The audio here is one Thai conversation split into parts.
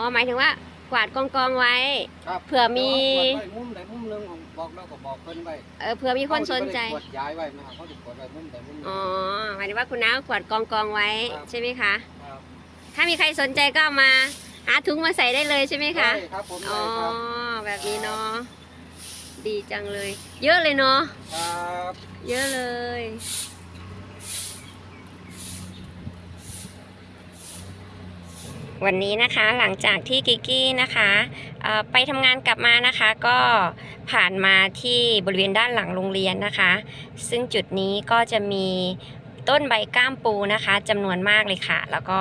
อ๋อหมายถึงว่า กวาดกองกองๆไว้ ครับเผื่อมี แต่ว่าขวดไว้มุมใดมุมหนึงบอกแล้วก็บอกเพิ่นไว้เออเผื่อมีคนสนใจ เขาสิบ่ได้ขวดย้ายไว้นะครับเขาจะขวดไว้มุมใดมุมหนึง อ๋อหมายถึงว่าคุณน้ากวาดกองกองๆไว้ครับ ใช่ไหมคะ ครับถ้ามีใครสนใจก็เอามาหาถุงมาใส่ได้เลยใช่ไหมคะ ได้ครับผมอ๋อได้ครับแบบนี้เนาะ ดีจังเลย เยอะเลยเนาะ ครับ เยอะเลย วันนี้นะคะหลังจากที่กิกกี้นะคะไปทำงานกลับมานะคะ ก็ผ่านมาที่บริเวณด้านหลังโรงเรียนนะคะ ซึ่งจุดนี้ก็จะมีต้นใบก้ามปูนะคะจำนวนมากเลยค่ะ แล้วก็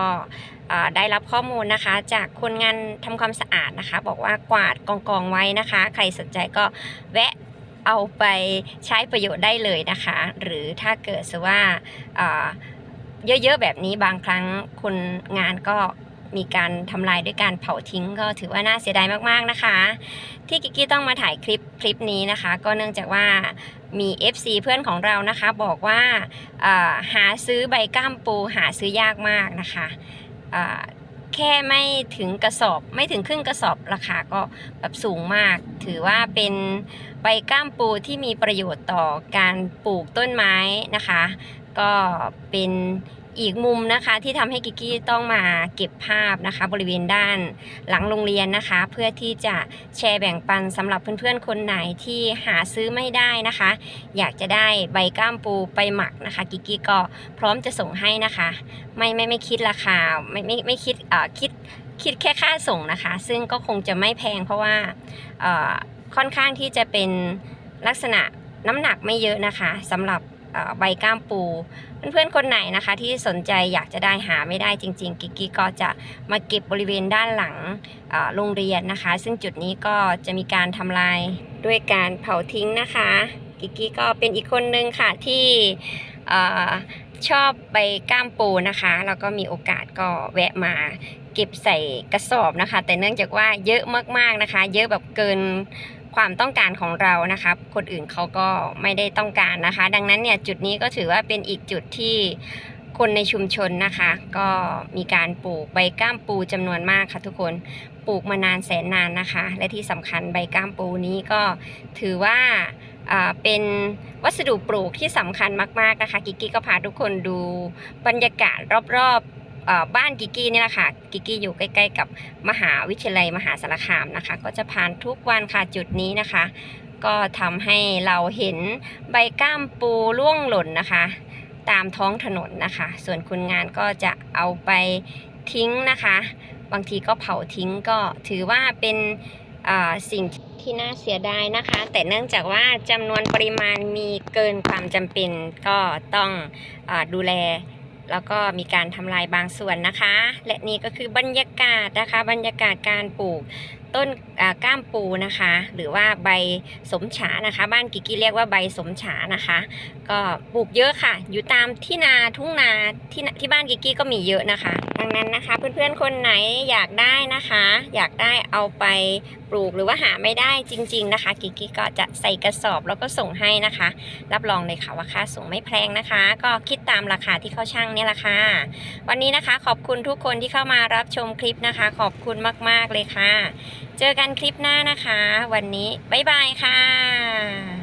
ได้รับข้อมูลนะคะจากคนงานทำความสะอาดนะคะ บอกว่ากวาดกองกองไว้นะคะ ใครสนใจก็แวะเอาไปใช้ประโยชน์ได้เลยนะคะ หรือถ้าเกิดสว่าเอ่อเยอะๆแบบนี้บางครั้งคนงานก็ มีการทำลายด้วยการเผาทิ้งก็ถือว่าน่าเสียดายมากๆนะคะ ที่กิกกี้ต้องมาถ่ายคลิปคลิปนี้นะคะ ก็เนื่องจากว่ามี FC เพื่อนของเรานะคะ บอกว่าหาซื้อใบก้ามปูหาซื้อยากมากนะคะแค่ไม่ถึงกระสอบไม่ถึงครึ่งกระสอบราคาก็แบบสูงมาก ถือว่าเป็นใบก้ามปูที่มีประโยชน์ต่อการปลูกต้นไม้นะคะ ก็เป็น อีกมุมนะคะที่ทำให้กิกกี้ต้องมาเก็บภาพนะคะ บริเวณด้านหลังโรงเรียนนะคะ เพื่อที่จะแชร์แบ่งปันสำหรับเพื่อนๆคนไหนที่หาซื้อไม่ได้นะคะ อยากจะได้ใบก้ามปูไปหมักนะคะ กิกกี้ก็พร้อมจะส่งให้นะคะ ไม่ไม่ไม่คิดราคาไม่ไม่ไม่คิดเอ่อคิดคิดแค่ค่าส่งนะคะ ซึ่งก็คงจะไม่แพงเพราะว่าเอ่อค่อนข้างที่จะเป็นลักษณะน้ำหนักไม่เยอะนะคะสำหรับ ใบก้ามปู เพื่อนๆคนไหนนะคะที่สนใจอยากจะได้หาไม่ได้จริง ๆ กิกกี้ก็จะมาเก็บบริเวณด้านหลังโรงเรียนนะคะ ซึ่งจุดนี้ก็จะมีการทำลายด้วยการเผาทิ้งนะคะ กิกกี้ก็เป็นอีกคนนึงค่ะที่ชอบใบก้ามปูนะคะ แล้วก็มีโอกาสก็แวะมาเก็บใส่กระสอบนะคะ แต่เนื่องจากว่าเยอะมากๆนะคะ เยอะแบบเกิน ความต้องการของเรานะครับคนอื่นเขาก็ไม่ได้ต้องการนะคะ ดังนั้นเนี่ยจุดนี้ก็ถือว่าเป็นอีกจุดที่คนในชุมชนนะคะ ก็มีการปลูกใบก้ามปูจำนวนมากค่ะทุกคนปลูกมานานแสนนานนะคะ และที่สำคัญใบก้ามปูนี้ก็ถือว่าเป็นวัสดุปลูกที่สำคัญมากๆนะคะ กิกกี้ก็พาทุกคนดูบรรยากาศรอบๆ บ้านกิกกี้นี่แหละค่ะกิกกี้อยู่ใกล้ๆกับมหาวิทยาลัยมหาสารคามนะคะ ก็จะผ่านทุกวันค่ะจุดนี้นะคะ ก็ทำให้เราเห็นใบก้ามปูล่วงหล่นนะคะ ตามท้องถนนนะคะ ส่วนคนงานก็จะเอาไปทิ้งนะคะ บางทีก็เผาทิ้งก็ถือว่าเป็นสิ่งที่น่าเสียดายนะคะ แต่เนื่องจากว่าจำนวนปริมาณมีเกินความจำเป็นก็ต้องอดูแล แล้วก็มีการทำลายบางส่วนนะคะ และนี่ก็คือบรรยากาศนะคะ บรรยากาศการปลูกต้นก้ามปูนะคะ หรือว่าใบสมฉานะคะ บ้านกิกกี้เรียกว่าใบสมฉานะคะ ก็ปลูกเยอะค่ะ อยู่ตามที่นาทุ่งนาที่ที่บ้านกิกกี้ก็มีเยอะนะคะ ดังนั้นนะคะ เพื่อนๆคนไหนอยากได้นะคะ อยากได้เอาไป ปลูกหรือว่าหาไม่ได้จริง ๆ นะคะกิกกี้ก็จะใส่กระสอบแล้วก็ส่งให้นะคะ รับรองเลยค่ะว่าค่าส่งไม่แพงนะคะ ก็คิดตามราคาที่เขาช่างเนี่ยแหละค่ะวันนี้นะคะขอบคุณทุกคนที่เข้ามารับชมคลิปนะคะ ขอบคุณมากๆเลยค่ะ เจอกันคลิปหน้านะคะ วันนี้บ๊ายบายค่ะ